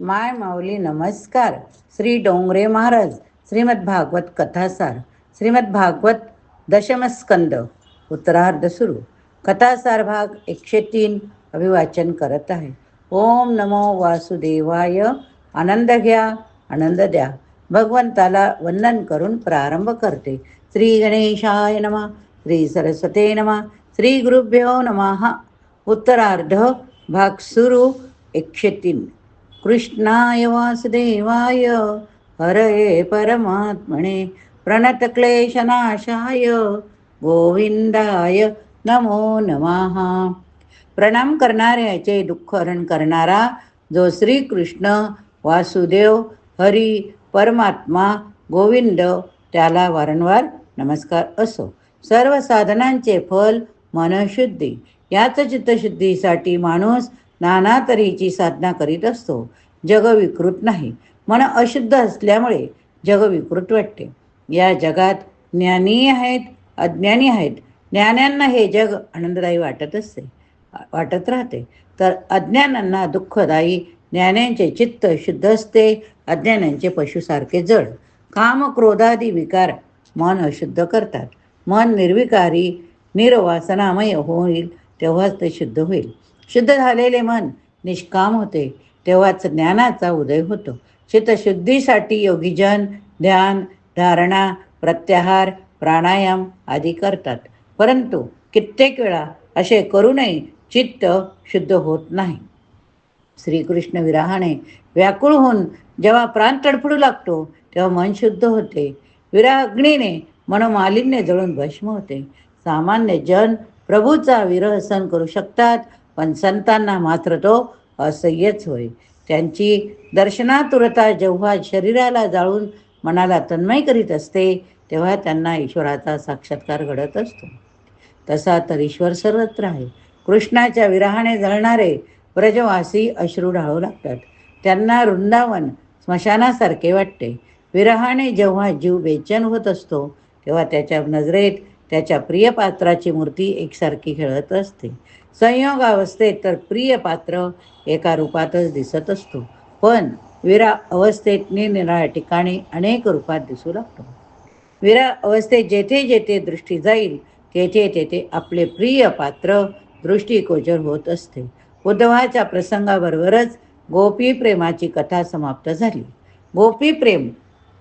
माय माऊली नमस्कार. श्री डोंगरे महाराज श्रीमद भागवत कथासार. श्रीमद भागवत दशमस्कंद उत्तरार्ध सुरू. कथासार भाग एकशे तीन अभिवाचन करत आहे. ओम नमो वासुदेवाय. आनंद घ्या आनंद द्या. भगवंताला वंदन करून प्रारंभ करते. श्री गणेशाय नमः श्री सरस्वते नमः श्री गुरुभ्यो नमः. उत्तरार्ध भाग सुरू एकशे तीन कृष्णाय वासुदेवाय हरये परमात्मने प्रणतक्लेशनाशाय गोविंदाय नमो नमः. प्रणाम करणाऱ्याचे दुःख हरण करणारा जो श्रीकृष्ण वासुदेव हरी परमात्मा गोविंद त्याला वारंवार नमस्कार असो. सर्व साधनांचे फल मनशुद्धी याच चित्तशुद्धीसाठी माणूस नाना तऱ्हेची साधना करीत असतो. जग विकृत नाही. मन अशुद्ध असल्यामुळे जग विकृत वाटते. या जगात ज्ञानी आहेत अज्ञानी आहेत. ज्ञान्यांना हे जग आनंददायी वाटत असते वाटत राहते. तर अज्ञानांना दुःखदायी ज्ञानांचे चित्त शुद्ध असते अज्ञानांचे पशुसारखे जड. काम क्रोधादी विकार मन अशुद्ध करतात. मन निर्विकारी निर्वासनामय होईल तेव्हाच ते शुद्ध होईल. शुद्ध झालेले मन निष्काम होते. तेव्हाच ज्ञानाचा उदय होतो. चित्तशुद्धीसाठी योगीजन ध्यान धारणा प्रत्याहार प्राणायाम आदी करतात. परंतु कित्येक वेळा असे करूनही चित्त शुद्ध होत नाही. श्रीकृष्ण विराहाने व्याकुळ होऊन जेव्हा प्राण तडफडू लागतो तेव्हा मन शुद्ध होते. विराह अग्नीने जळून भस्म होते. सामान्य जन प्रभूचा विरह सहन करू शकतात. पण संतांना मात्र तो असह्यच होय. त्यांची दर्शनातुरता जेव्हा शरीराला जाळून मनाला तन्मय करीत असते तेव्हा त्यांना ईश्वराचा साक्षात्कार घडत असतो. तसा तर ईश्वर सर्वत्र आहे. कृष्णाच्या विराहाने जळणारे ब्रजवासी अश्रू ढाळू लागतात. त्यांना वृंदावन स्मशानासारखे वाटते. विरहाने जेव्हा जीव बेचैन होत असतो तेव्हा त्याच्या नजरेत त्याच्या प्रिय पात्राची मूर्ती एकसारखी खेळत असते. संयोग अवस्थेत तर प्रिय पात्र एका रूपातच दिसत असतो. पण विरा अवस्थेत निरनिराळ्या ठिकाणी अनेक रूपात दिसू लागतो. विरा अवस्थेत जेथे जेथे दृष्टी जाईल तेथे तेथे आपले प्रिय पात्र दृष्टीगोचर होत असते. उद्धवाच्या प्रसंगाबरोबरच गोपी प्रेमाची कथा समाप्त झाली. गोपी प्रेम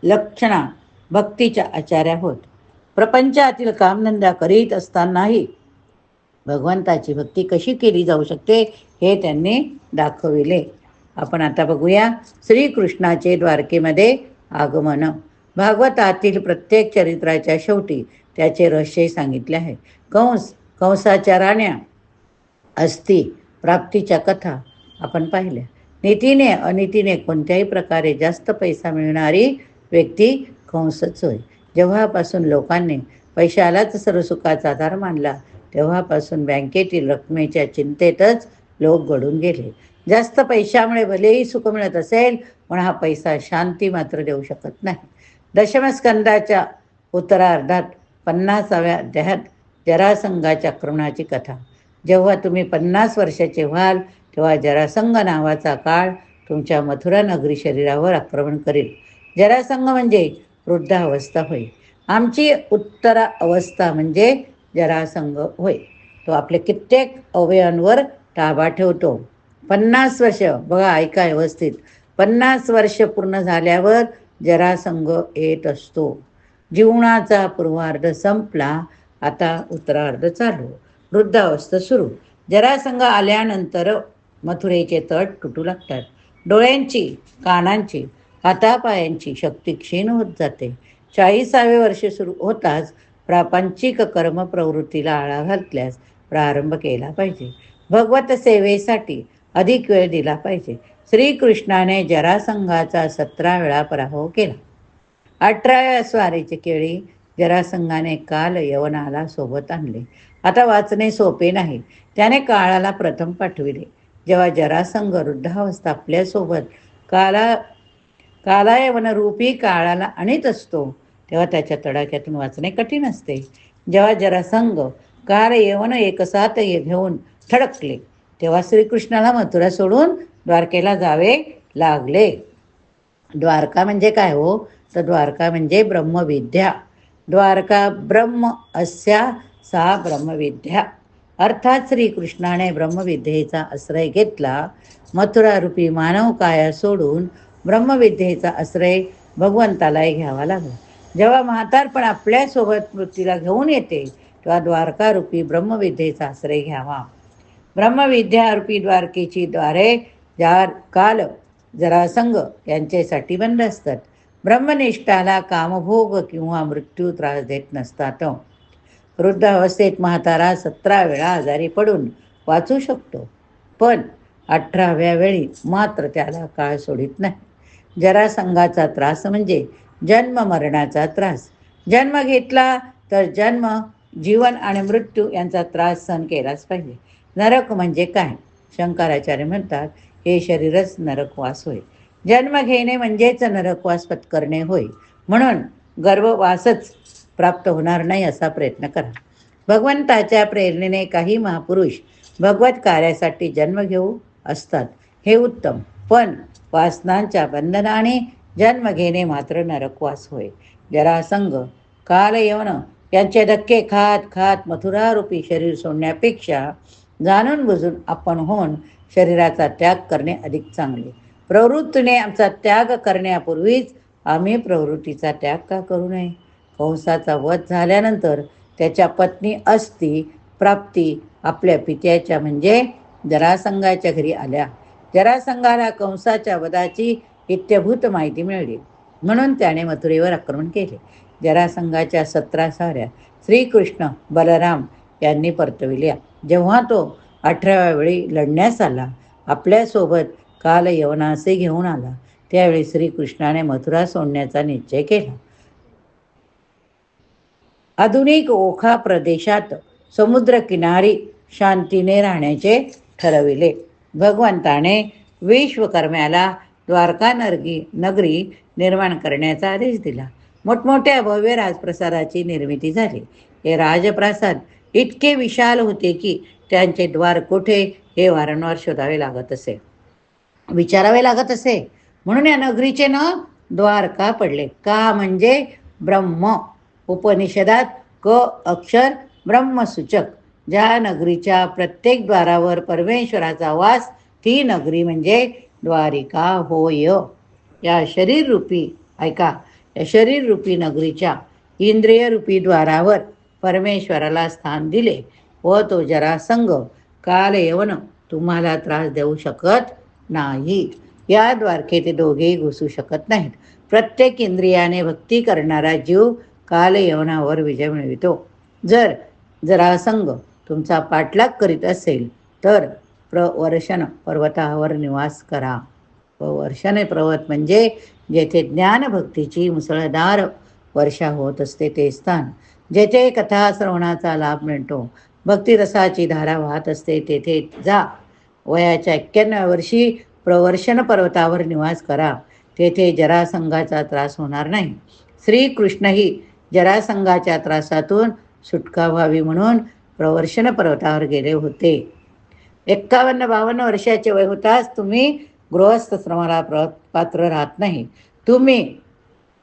लक्षणा भक्तीच्या आचार्या होत. प्रपंचातील कामधंदा करीत असतानाही भगवंताची भक्ती कशी केली जाऊ शकते हे त्यांनी दाखविले. आपण आता बघूया श्रीकृष्णाचे द्वारकेमध्ये आगमन. भागवतातील प्रत्येक चरित्राच्या शेवटी त्याचे रहस्य सांगितले आहे. कंस कंसाच्या राण्या अस्थि प्राप्तीच्या कथा आपण पाहिल्या. नीतीने अनितीने कोणत्याही प्रकारे जास्त पैसा मिळणारी व्यक्ती कंसच होय. जेव्हापासून लोकांनी पैशालाच सर्व सुखाचा आधार मानला तेव्हापासून बँकेतील रकमेच्या चिंतेतच लोक घडून गेले. जास्त पैशामुळे भलेही सुख मिळत असेल पण हा पैसा शांती मात्र देऊ शकत नाही. दशमस्कंदाच्या उत्तरार्धात पन्नासाव्या अध्यायात जरासंघाच्या आक्रमणाची कथा. जेव्हा तुम्ही पन्नास वर्षाचे व्हाल तेव्हा जरासंघ नावाचा काळ तुमच्या मथुरा नगरी शरीरावर आक्रमण करेल. जरासंघ म्हणजे वृद्धावस्था होईल आमची उत्तरा अवस्था म्हणजे जरासंघ होय. तो आपले कित्येक अवयवांवर ताबा ठेवतो. पन्नास वर्ष बघा ऐका व्यवस्थित. पन्नास वर्ष पूर्ण झाल्यावर जरासंघ येत असतो. जीवनाचा पूर्वार्ध संपला आता उत्तरार्ध चालू. वृद्धावस्था सुरू. जरासंघ आल्यानंतर मथुरेचे तट तुटू लागतात. डोळ्यांची कानांची हातापायांची शक्ती क्षीण होत जाते. चाळीसावे वर्ष सुरू होताच प्रापंचिक कर्म प्रवृत्तीला आळा घातल्यास प्रारंभ केला पाहिजे. भगवत सेवेसाठी अधिक वेळ दिला पाहिजे. श्रीकृष्णाने जरासंघाचा सतरा वेळा पराभव केला. अठराव्या स्वारीचे केळी जरासंघाने काल यवनाला सोबत आणले. आता वाचणे सोपे नाही. त्याने काळाला प्रथम पाठविले. जेव्हा जरासंघ वृद्धावस्था आपल्यासोबत काला कालायवनरूपी काळाला आणीत असतो तेव्हा त्याच्या तडाख्यातून वाचणे कठीण असते. जेव्हा जरासंघ कार यवन एकसाथ घेऊन थडकले तेव्हा श्रीकृष्णाला मथुरा सोडून द्वारकेला जावे लागले. द्वारका म्हणजे काय हो? तर द्वारका म्हणजे ब्रह्मविद्या. द्वारका ब्रह्म अस्या सा ब्रह्मविद्या. अर्थात श्रीकृष्णाने ब्रह्मविद्येचा आश्रय घेतला. मथुरारूपी मानव काया सोडून ब्रह्मविद्येचा आश्रय भगवंतालाही घ्यावा लागला. जेव्हा म्हातारपण आपल्यासोबत मृत्यूला घेऊन येते तेव्हा द्वारकारूपी ब्रह्मविद्येचा आश्रय घ्यावा. ब्रह्मविद्यारूपी द्वारकेची द्वारे ज्या काल जरासंग यांच्यासाठी बंद असतात. ब्रह्मनिष्ठाला कामभोग किंवा मृत्यू त्रास देत नसतात. वृद्ध अवस्थेत म्हातारा सतरा वेळा आजारी पडून वाचू शकतो पण अठराव्या वेळी मात्र त्याला काळ सोडित नाही. जरासंघाचा त्रास म्हणजे जन्म मरणाचा त्रास. जन्म घेतला तर जन्म जीवन आणि मृत्यू यांचा त्रास सहन केलाच पाहिजे. नरक म्हणजे काय? शंकराचार्य म्हणतात हे शरीरच नरकवास होय. जन्म घेणे म्हणजेच नरकवास पत्करणे होय. म्हणून गर्भवासच प्राप्त होणार नाही असा प्रयत्न करा. भगवंताच्या प्रेरणेने काही महापुरुष भगवत कार्यासाठी जन्म घेऊ असतात. हे उत्तम. पण वासनांच्या बंधनाने जन्म घेणे मात्र नरकवास होय. जरासंग काल यवन यांचे धक्के खात खात मथुरारूपी शरीर सोडण्यापेक्षा जाणून बुजून आपण होऊन शरीराचा त्याग करणे अधिक चांगले. प्रवृत्तीने आमचा त्याग करण्यापूर्वीच आम्ही प्रवृत्तीचा त्याग का करू नये? कंसाचा वध झाल्यानंतर त्याच्या पत्नी अस्ती प्राप्ती आपल्या पित्याच्या म्हणजे जरासंघाच्या घरी आल्या. जरासंघाला कंसाच्या वधाची इत्यभूत माहिती मिळाली. म्हणून त्याने मथुरेवर आक्रमण केले. जरासंघाच्या सतरा साऱ्या श्रीकृष्ण बलराम यांनी परतविल्या. जेव्हा तो अठराव्या वेळी लढण्यास आला आपल्यासोबत काल यवनासे घेऊन आला. त्यावेळी श्रीकृष्णाने मथुरा सोडण्याचा निश्चय केला. आधुनिक ओखा प्रदेशात समुद्रकिनारी शांतीने राहण्याचे ठरविले. भगवंताने विश्वकर्म्याला द्वारका नरगी नगरी निर्माण करण्याचा आदेश दिला. मोठमोठ्या भव्य राजप्रसादाची निर्मिती झाली. हे राजप्रासाद इतके विशाल होते की त्यांचे द्वार कुठे हे वारंवार शोधावे लागत असे. विचारावे लागत असे. म्हणून या नगरीचे ना द्वारका पडले. का म्हणजे ब्रह्म. उपनिषदात क अक्षर ब्रह्मसूचक. ज्या नगरीच्या प्रत्येक द्वारावर परमेश्वराचा वास ती नगरी म्हणजे द्वारिका होय. या शरीररूपी ऐका या शरीररूपी नगरीच्या इंद्रियरूपी द्वारावर परमेश्वराला स्थान दिले व तो जरासंग काल येवन तुम्हाला त्रास देऊ शकत नाही. या द्वारके ते दोघेही घुसू शकत नाहीत. प्रत्येक इंद्रियाने भक्ती करणारा जीव काल यवनावर विजय मिळवितो. जर जरासंग तुमचा पाठलाग करीत असेल तर प्रवर्षण पर्वतावर निवास करा. प्रवर्षण पर्वत म्हणजे जेथे ज्ञानभक्तीची मुसळधार वर्षा होत असते ते स्थान. जेथे कथा श्रवणाचा लाभ मिळतो भक्तिरसाची धारा वाहत असते तेथे जा. वयाच्या एक्क्याण्णव्या वर्षी प्रवर्षण पर्वतावर निवास करा. तेथे जरासंघाचा त्रास होणार नाही. श्रीकृष्णही जरासंघाच्या त्रासातून सुटका व्हावी म्हणून प्रवर्षण पर्वतावर गेले होते. एक्कावन्न बावन्न वर्षाचे वय होताच तुम्ही गृहस्थ श्रमाला प्र पात्र राहत नाही. तुम्ही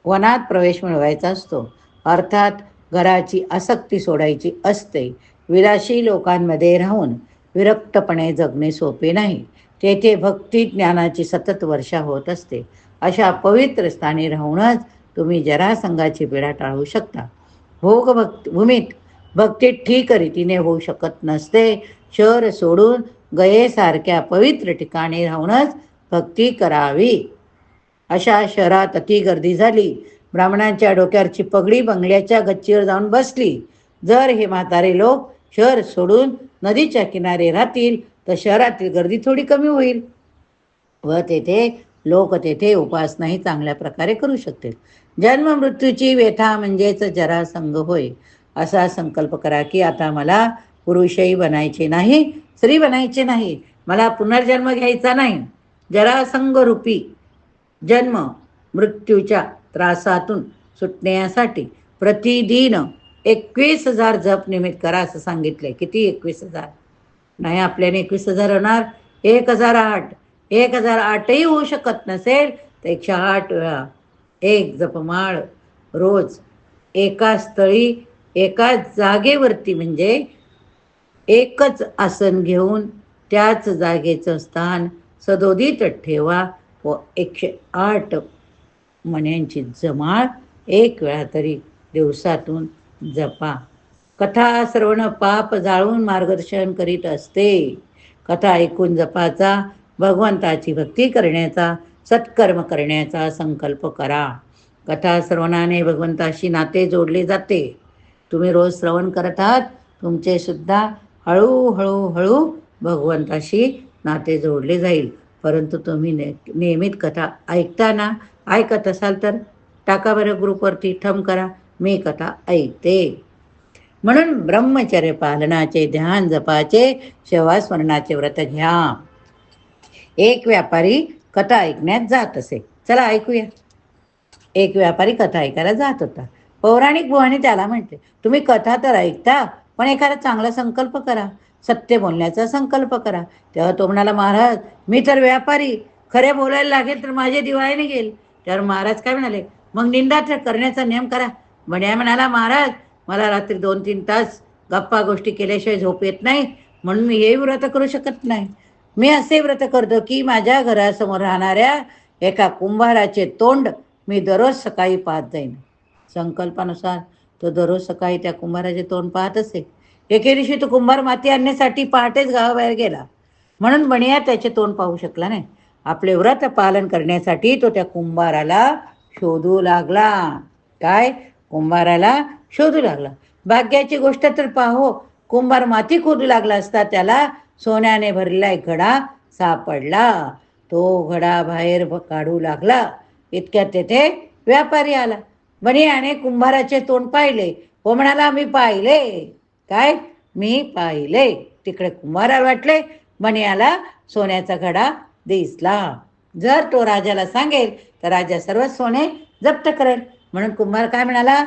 वनात प्रवेश मिळवायचा असतो. अर्थात घराची आसक्ती सोडायची असते. विलाशी लोकांमध्ये राहून विरक्तपणे जगणे सोपे नाही. तेथे भक्ती ज्ञानाची सतत वर्षा होत असते. अशा पवित्र स्थानी राहूनच तुम्ही जरासंघाची पिढा टाळू शकता. भोग भक्त भूमीत भक्ती ठीक रीतीने होऊ शकत नसते. शहर सोडून गयेसारख्या पवित्र ठिकाणी राहूनच भक्ती करावी. अशा शहरात अति गर्दी झाली. ब्राह्मणांच्या डोक्यावरची पगडी बंगल्याच्या गच्चीवर जाऊन बसली. जर हे म्हातारे लोक शहर सोडून नदीच्या किनारे राहतील तर शहरातील गर्दी थोडी कमी होईल. व तेथे लोक तेथे उपासनाही चांगल्या प्रकारे करू शकतील. जन्म मृत्यूची व्यथा म्हणजेच जरासंग होय. असा संकल्प करा की आता मला पुरुषही बनायचे नाही स्त्री बनायचे नाही. मला पुनर्जन्म घ्यायचा नाही. जरासंगरूपी जन्म मृत्यूच्या त्रासातून सुटण्यासाठी प्रतिदिन एकवीस हजार जप निमित्त करा असं सांगितलंय. किती एकवीस हजार? नाही आपल्याने एकवीस हजार होणार. एक हजार आठ. एक हजार आठही होऊ शकत नसेल तर एकशे आठ वेळा. एक जपमाळ रोज एका स्थळी एका जागेवरती म्हणजे एकच आसन घेऊन त्याच जागेचं स्थान सदोदित ठेवा व एकशे आठ मण्यांची जमाळ एक वेळा तरी दिवसातून जपा. कथा श्रवण पाप जाळून मार्गदर्शन करीत असते. कथा ऐकून जपाचा भगवंताची भक्ती करण्याचा सत्कर्म करण्याचा संकल्प करा. कथा श्रवणाने भगवंताशी नाते जोडले जाते. तुम्ही रोज श्रवण करत आहात तुमचे सुद्धा हळूहळू हळू भगवंताशी नाते जोडले जाईल. परंतु तुम्ही ने नियमित कथा ऐकताना ऐकत असाल तर टाका बरं ग्रुपवरती ठम करा मी कथा ऐकते. म्हणून ब्रह्मचर्य पालनाचे ध्यान जपाचे शेवास्मरणाचे व्रत घ्या. एक व्यापारी कथा ऐकण्यात जात असे. चला ऐकूया. एक व्यापारी कथा ऐकायला जात होता. पौराणिक बुवाने त्याला म्हटले तुम्ही कथा तर ऐकता पण एखादा चांगला संकल्प करा सत्य बोलण्याचा संकल्प करा. तेव्हा तो म्हणाला महाराज मी तर व्यापारी खरे बोलायला लागेल तर माझे दिवाळीने गेल त्यावर महाराज काय म्हणाले मग निंदा तर करण्याचा नियम करा. बड्या म्हणाला महाराज मला रात्री दोन तीन तास गप्पा गोष्टी केल्याशिवाय झोप येत नाही म्हणून मी हे व्रत करू शकत नाही. मी असे व्रत करतो की माझ्या घरासमोर राहणाऱ्या एका कुंभाराचे तोंड मी दररोज सकाळी पाहत जाईन. संकल्पानुसार तो दररोज सकाळी त्या कुंभाराचे तोंड पाहत असे. एके दिवशी तो कुंभार माती आणण्यासाठी पहाटेच गावाबाहेर गेला. म्हणून बनिया त्याचे तोंड पाहू शकला नाही. आपले व्रत पालन करण्यासाठी तो त्या कुंभाराला शोधू लागला. काय? कुंभाराला शोधू लागला. भाग्याची गोष्ट तर पाहो कुंभार माती खोदू लागला असता त्याला सोन्याने भरलेला एक घडा सापडला. तो घडा बाहेर काढू लागला. इतक्यात तेथे व्यापारी आला. बनियाने कुंभाराचे तोंड पाहिले. हो म्हणाला मी पाहिले. काय? मी पाहिले. तिकडे कुंभाराला वाटले बनियाला सोन्याचा घडा दिसला. जर तो राजाला सांगेल तर राजा सर्व सोने जप्त करेल. म्हणून कुंभार काय म्हणाला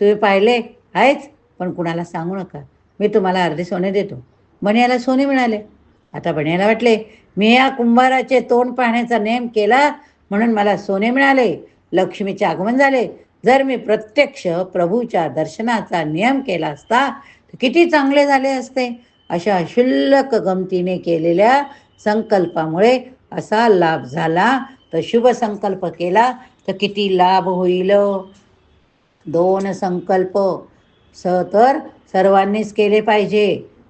तुम्ही पाहिले आहेच पण कुणाला सांगू नका. मी तुम्हाला अर्धे सोने देतो. बनियाला सोने मिळाले. आता बनियाला वाटले मी या कुंभाराचे तोंड पाहण्याचा नेम केला म्हणून मला सोने मिळाले. लक्ष्मीचे आगमन झाले. जर मी प्रत्यक्ष प्रभूच्या दर्शनाचा नियम केला असता तर किती चांगले झाले असते? अशा शुल्लक गमतीने केलेल्या संकल्पामुळे असा लाभ झाला तर शुभ संकल्प केला तर किती लाभ होईल? दोन संकल्प. स तर सर्वांनीच केले पाहिजे.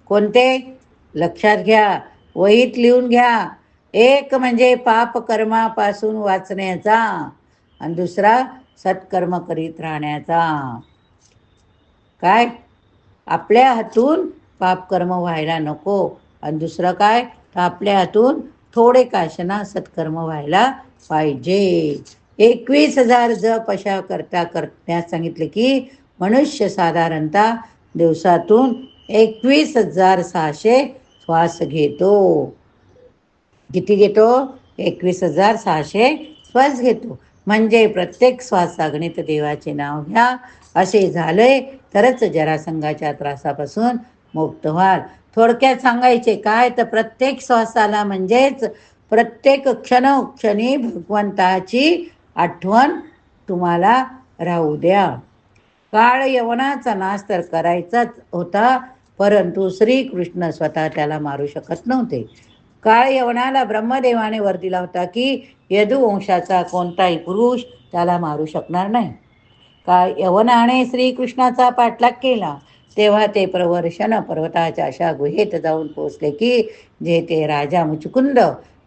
कोणते? लक्षात घ्या. वहीत लिहून घ्या. एक म्हणजे पापकर्मापासून वाचण्याचा. आणि दुसरा सत्कर्म करीत राहण्याचा. काय? आपल्या हातून पापकर्म व्हायला नको. आणि दुसरं काय? तर आपल्या हातून थोडे काशना सत्कर्म व्हायला पाहिजे. एकवीस हजार जप अशा करता करण्यास सांगितले की मनुष्य साधारणतः दिवसातून एकवीस हजार सहाशे श्वास घेतो. किती घेतो? एकवीस हजार सहाशे श्वास घेतो. म्हणजे प्रत्येक श्वासागणित देवाचे नाव घ्या. असे झाले तरच जरासंघाच्या त्रासापासून मुक्त व्हाल. थोडक्यात सांगायचे काय? तर प्रत्येक श्वासाला म्हणजेच प्रत्येक क्षणोक्षणी भगवंताची आठवण तुम्हाला राहू द्या. काळ यवनाचा नाश तर करायचाच होता परंतु श्रीकृष्ण स्वतः त्याला मारू शकत नव्हते. काळ यवनाला ब्रह्मदेवाने वर दिला होता की यदुवंशाचा कोणताही पुरुष त्याला मारू शकणार नाही. काळ यवनाने श्रीकृष्णाचा पाठलाग केला तेव्हा ते प्रवर्षण पर्वताच्या अशा गुहेत जाऊन पोचले की जे ते राजा मुचकुंद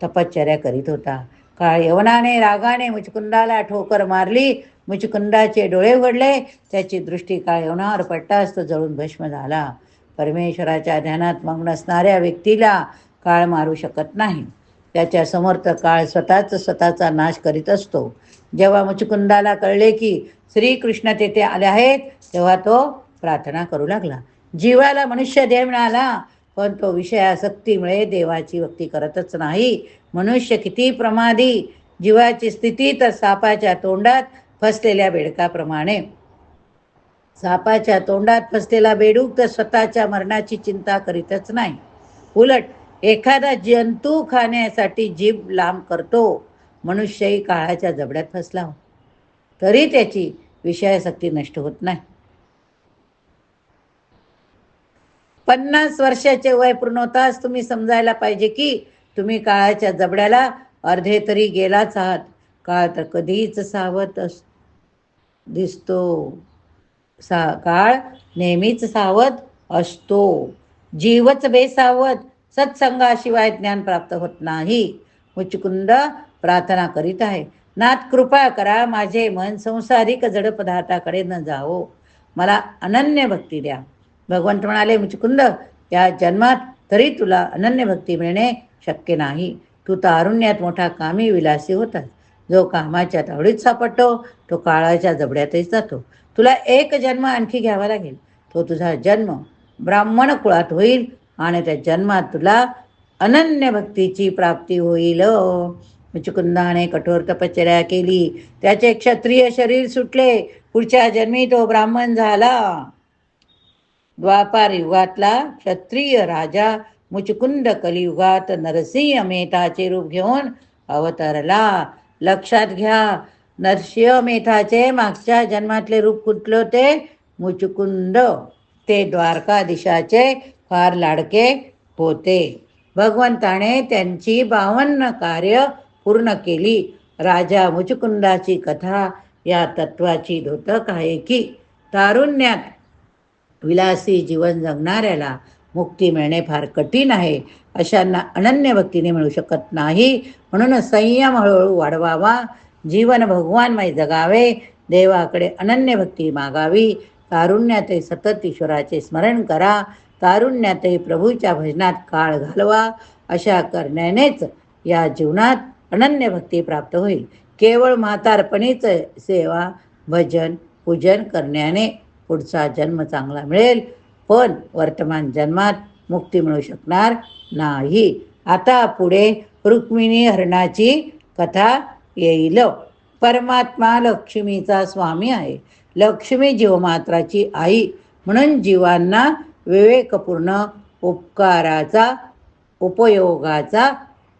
तपश्चर्या करीत होता. काळ यवनाने रागाने मुचकुंदाला ठोकर मारली. मुचकुंदाचे डोळे उघडले. त्याची दृष्टी काळ यवनावर पडताच तो जळून भस्म झाला. परमेश्वराच्या ध्यानात मग्न असणाऱ्या व्यक्तीला काळ मारू शकत नाही. त्याच्या समर्थ काळ स्वतःच स्वतःचा नाश करीत असतो. जेव्हा मुचकुंदाला कळले की श्रीकृष्ण तेथे आले आहेत तेव्हा तो प्रार्थना करू लागला. जीवाला मनुष्य देव मिळाला पण तो विषयासक्तीमुळे देवाची भक्ती करतच नाही. मनुष्य किती प्रमादी जीवाची स्थिती तर सापाच्या तोंडात फसलेल्या बेडकाप्रमाणे. सापाच्या तोंडात फसलेला बेडूक तर स्वतःच्या मरणाची चिंता करीतच नाही. उलट एखादा जंतू खाण्यासाठी जीभ लांब करतो. मनुष्यही काळाच्या जबड्यात फसला हो. तरी त्याची विषयासक्ती नष्ट होत नाही. पन्नास वर्षाचे वय पूर्ण होताच तुम्ही समजायला पाहिजे की तुम्ही काळाच्या जबड्याला अर्धे तरी गेलाच आहात. काळ तर कधीच सावध अस दिसतो. सा काळ नेहमीच सावध असतो. जीवच बेसावध. सत्संगाशिवाय ज्ञान प्राप्त होत नाही. मुचकुंद प्रार्थना करीत आहे. नाथ कृपा करा माझे मन संसारिक जड पदार्थाकडे न जावो. मला अनन्य भक्ती द्या. भगवंत म्हणाले मुचकुंद या जन्मात तरी तुला अनन्य भक्ती मिळणे शक्य नाही. तू तारुण्यात मोठा कामी विलासी होतास. जो कामाच्या तावडीत सापडतो तो काळाच्या जबड्यातही जातो. तुला एक जन्म आणखी घ्यावा लागेल. तो तुझा जन्म ब्राह्मण कुळात होईल. आणि त्या जन्मात तुला अनन्य भक्तीची प्राप्ती होईल. मुचुकुंदाने कठोर तपश्चर्या केली. त्याचे क्षत्रिय शरीर सुटले. पुढच्या जन्मी तो ब्राह्मण झाला. द्वापार युगातला क्षत्रिय राजा मुचकुंद कलियुगात नरसिंह मेथाचे रूप घेऊन अवतरला. लक्षात घ्या नरसिंह मेथाचे मागच्या जन्मातले रूप कुठले होते? मुचकुंद. ते द्वारकाधीशाचे फार लाडके होते. भगवंताने त्यांची बावन्न कार्य पूर्ण केली. राजा मुचकुंदाची कथा या तत्वाची धोतक आहे की तारुण्यात विलासी जीवन जगणाऱ्याला मुक्ती मिळणे फार कठीण आहे. अशांना अनन्य भक्तीने मिळू शकत नाही. म्हणून संयम हळूहळू वाढवावा. जीवन भगवानमय जगावे. देवाकडे अनन्य भक्ती मागावी. तारुण्यात सतत ईश्वराचे स्मरण करा. तारुण्यातही प्रभूच्या भजनात काळ घालवा अशा करण्यानेच या जीवनात अनन्य भक्ती प्राप्त होईल. केवळ म्हातारपणीच सेवा भजन पूजन करण्याने पुढचा जन्म चांगला मिळेल पण वर्तमान जन्मात मुक्ती मिळू शकणार नाही. आता पुढे रुक्मिणी हरणाची कथा येईल. परमात्मा लक्ष्मीचा स्वामी आहे. लक्ष्मी जीवमात्राची आई म्हणून जीवांना विवेकपूर्ण उपकाराचा उपयोगाचा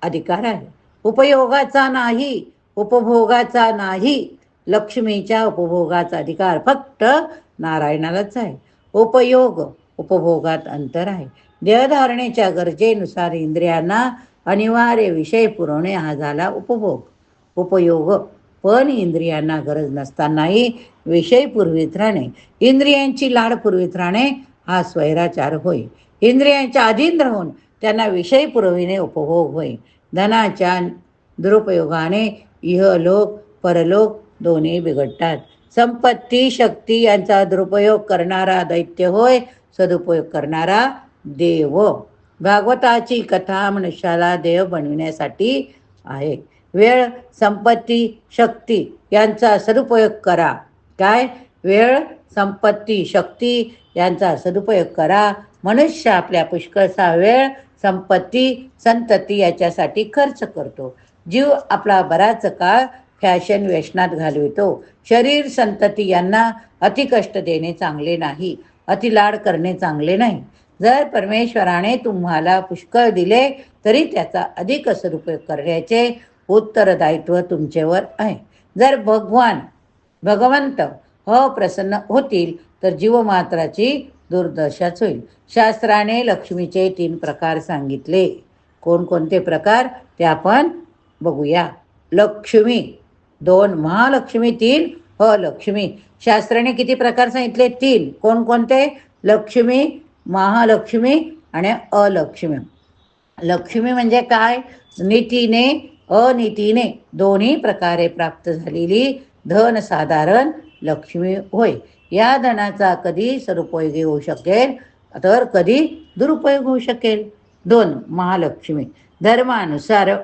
अधिकार आहे. उपयोगाचा नाही उपभोगाचा नाही लक्ष्मीच्या उपभोगाचा अधिकार फक्त नारायणालाच आहे. उपयोग उपभोगात अंतर आहे. देहधारणेच्या गरजेनुसार इंद्रियांना अनिवार्य विषय पुरवणे हा झाला उपभोग. उपयोग पण इंद्रियांना गरज नसतानाही विषय पुरवित राहणे. इंद्रियांची लाड पुरवित राहणे हा स्वैराचार होय इंद्रियांच्या अधीन राहून त्यांना विषय पुरविणे उपभोग होय धनाच्या दुरुपयोगाने इहलोक परलोक दोन्ही बिघडतात. संपत्ती शक्ती यांचा दुरुपयोग करणारा दैत्य होय सदुपयोग करणारा देव. भागवताची कथा मनुष्याला देव बनविण्यासाठी आहे. वेळ संपत्ती शक्ती यांचा सदुपयोग करा. काय? वेळ संपत्ती शक्ती यांचा सदुपयोग करा. मनुष्य आपल्या पुष्कळचा वेळ संपत्ती संतती याच्यासाठी खर्च करतो. जीव आपला बराच काळ फॅशन व्यसनात घालवितो. शरीर संतती यांना अतिकष्ट देणे चांगले नाही. अतिलाड करणे चांगले नाही. जर परमेश्वराने तुम्हाला पुष्कळ दिले तरी त्याचा अधिक सदुपयोग करण्याचे उत्तरदायित्व तुमच्यावर आहे. जर भगवान भगवंत अप्रसन्न होतील तर जीवमात्राची दुर्दशाच होईल. शास्त्राने लक्ष्मीचे तीन प्रकार सांगितले. कोणकोणते प्रकार? ते आपण बघूया. लक्ष्मी दोन महालक्ष्मी तीन अलक्ष्मी. शास्त्राने किती प्रकार सांगितले? तीन. कोणकोणते? लक्ष्मी महालक्ष्मी आणि अलक्ष्मी. लक्ष्मी म्हणजे काय? नीतीने अनितीने दोन्ही प्रकारे प्राप्त झालेली धन साधारण लक्ष्मी होय. या धनाचा कधी सदुपयोगी होऊ शकेल तर कधी दुरुपयोग होऊ शकेल. दोन महालक्ष्मी. धर्मानुसार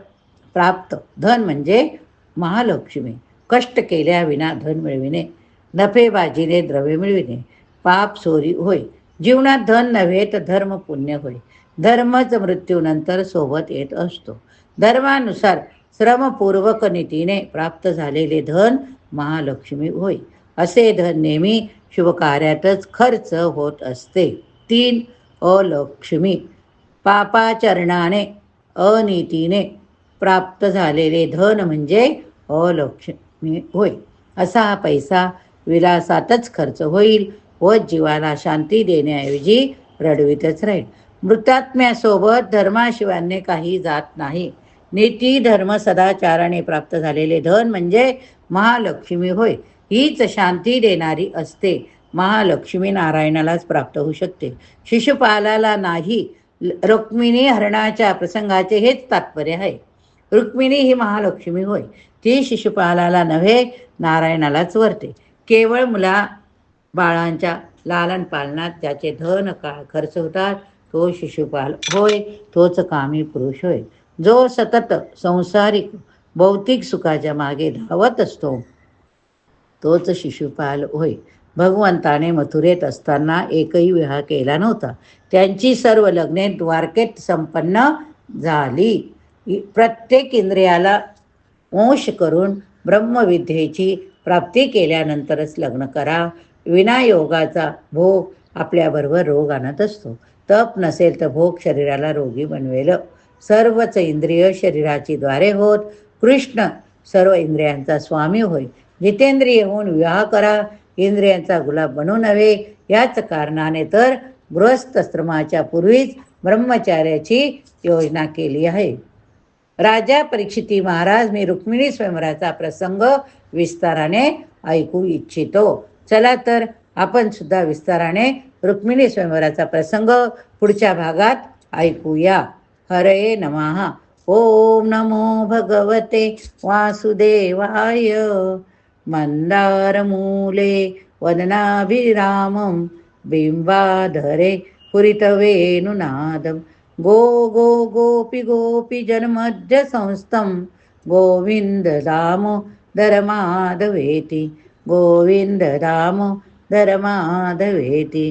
प्राप्त धन म्हणजे महालक्ष्मी. कष्ट केल्याविना धन मिळविणे नफेबाजीने द्रव्य मिळविणे पाप सोरी होय. जीवनात धन नव्हे तर धर्म पुण्य होय. धर्मच मृत्यूनंतर सोबत येत असतो. धर्मानुसार श्रमपूर्वक नीतीने प्राप्त झालेले धन महालक्ष्मी होय. असे धन नेहमी शुभकार्यातच खर्च होत असते. तीन अलक्ष्मी. पापाचरणाने अनितीने प्राप्त झालेले धन म्हणजे अलक्ष्मी होय. असा हा पैसा विलासातच खर्च होईल व जीवाला शांती देण्याऐवजी रडवीतच राहील. मृतात्म्यासोबत धर्माशिवाने काही जात नाही. नीती धर्म सदाचाराने प्राप्त झालेले धन म्हणजे महालक्ष्मी होय. हीच शांती देणारी असते. महालक्ष्मी नारायणालाच प्राप्त होऊ शकते. शिशुपालाला नाही. रुक्मिणी हरणाच्या प्रसंगाचे हेच तात्पर्य आहे. रुक्मिणी ही महालक्ष्मी होय. ती शिशुपालाला नव्हे नारायणालाच वरते. केवळ मुला बाळांच्या लालन पालनात त्याचे धन काळ खर्च होतात तो शिशुपाल होय तोच कामी पुरुष होय. जो सतत संसारिक भौतिक सुखाच्या मागे धावत असतो तोच शिशुपाल होय. भगवंताने मथुरेत असताना एकही विवाह केला नव्हता. त्यांची सर्व लग्ने द्वारकेत संपन्न झाली. प्रत्येक इंद्रियाला वंश करून ब्रह्मविद्येची प्राप्ती केल्यानंतरच लग्न करा. विनायोगाचा भोग आपल्याबरोबर रोग आणत असतो. तप नसेल तर भोग शरीराला रोगी बनवेल. सर्वच इंद्रिय शरीराची द्वारे होत. कृष्ण सर्व इंद्रियांचा स्वामी होय. जितेंद्रिय होऊन विवाह करा इंद्रियांचा गुलाब बनू नव्हे. याच कारणाने तर गृहस्थश्रमाच्या पूर्वीच ब्रह्मचार्याची योजना केली आहे. राजा परीक्षिती महाराज मी रुक्मिणी स्वयंवराचा प्रसंग विस्ताराने ऐकू इच्छितो. चला तर आपण सुद्धा विस्ताराने रुक्मिणी स्वयंवराचा प्रसंग पुढच्या भागात ऐकूया. हरे नमः. ओम नमो भगवते वासुदेवाय. मन्दारमूले वदनाभिरामं बिम्बाधरे पुरितवेणुनादं गो गो गोपि गोपीजन्मध्यसंस्थं गोविन्ददामोदरमाधवेति गोविन्ददामोदरमाधवेति